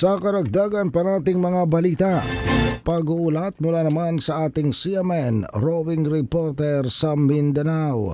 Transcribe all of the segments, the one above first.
Sa karagdagan pa nating mga balita, pag-uulat mula naman sa ating CMN roving reporter sa Mindanao.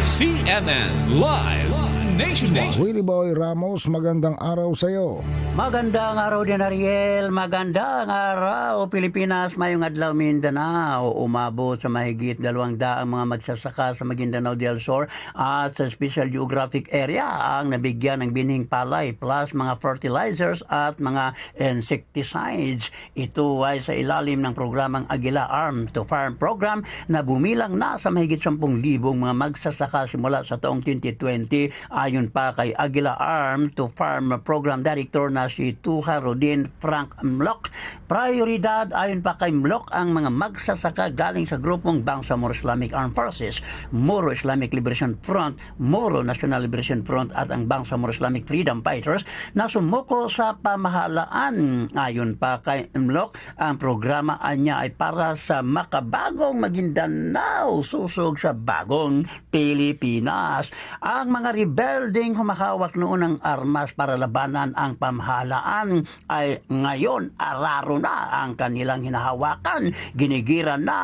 CNN Live Nationwide. Willie Boy Ramos, magandang araw sa iyo. Magandang araw din Ariel, magandang araw Pilipinas, mayong adlaw Mindanao. Umabot sa mahigit dalawang daang mga magsasaka sa Maguindanao del Sur at sa Special Geographic Area ang nabigyan ng binhing palay plus mga fertilizers at mga insecticides. Ito ay sa ilalim ng programang Agila Arm to Farm Program na bumilang na sa mahigit 10,000 mga magsasaka simula sa taong 2020 ayon pa kay Agila Arm to Farm Program Director na si Tuha Rodin Frank Mlok. Prioridad ayon pa kay Mlok ang mga magsasaka galing sa grupong Bangsamoro Islamic Armed Forces, Moro Islamic Liberation Front, Moro National Liberation Front at ang Bangsamoro Islamic Freedom Fighters na sumuko sa pamahalaan. Ayon pa kay Mlok, ang programa niya ay para sa makabagong Maguindanao, susog sa bagong Pilipinas. Ang mga rebelding humakawak noon ng armas para labanan ang pamahalaan ay ngayon araro na ang kanilang hinahawakan. Ginigira na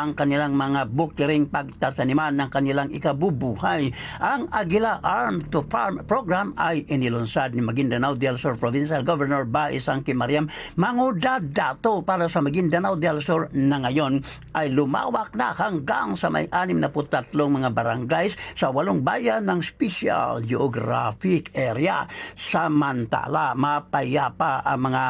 ang kanilang mga bukiring pagtataniman ng kanilang ikabubuhay. Ang Agila Arm to Farm program ay inilunsad ni Maguindanao del Sur Provincial Governor Bae Sangki Mariam Mangudadato para sa Maguindanao del Sur na ngayon ay lumawak na hanggang sa may 63 mga barangays sa walong bayan ng Special Geographic Area. Samantala, mapayapa ang mga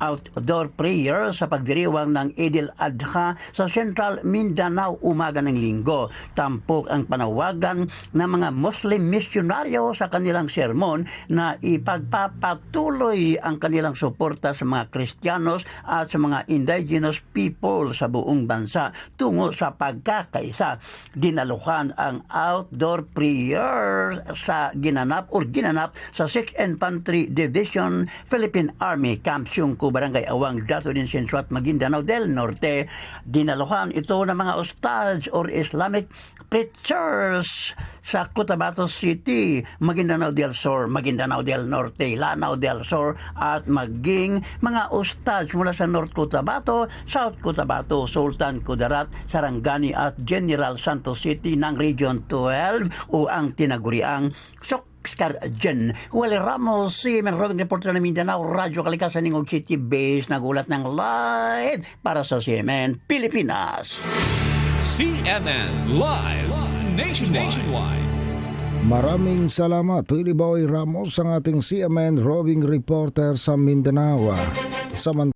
outdoor prayers sa pagdiriwang ng Idil Adha sa Central Mindanao umaga ng linggo. Tampok ang panawagan ng mga Muslim misyonaryo sa kanilang sermon na ipagpapatuloy ang kanilang suporta sa mga Kristiyanos at sa mga indigenous people sa buong bansa tungo sa pagkakaisa. Dinaluhan ang outdoor prayer sa ginanap or ginanap sa 6th Infantry Division Philippine Army Camp Siungko, Barangay Awang, Dato din Sinsuat, Maguindanao del Norte. Dinaluhan ito ng mga ustads or Islamic preachers sa Cotabato City, Maguindanao del Sur, Maguindanao del Norte, Lanao del Sur at maging mga ustads mula sa North Cotabato, South Cotabato, Sultan Kudarat, Sarangani at General Santos City ng Region 12 o ang tinaguriang Sok Skarjen. Wale Ramos, si Roving Reporter ng Mindanao, Radyo Kalikasan ng City Base, nagulat ng live para sa CMN Pilipinas. CNN Live Nationwide. Maraming salamat, Willie Boy Ramos, ang ating CMN roving reporter sa Mindanao. Samantala,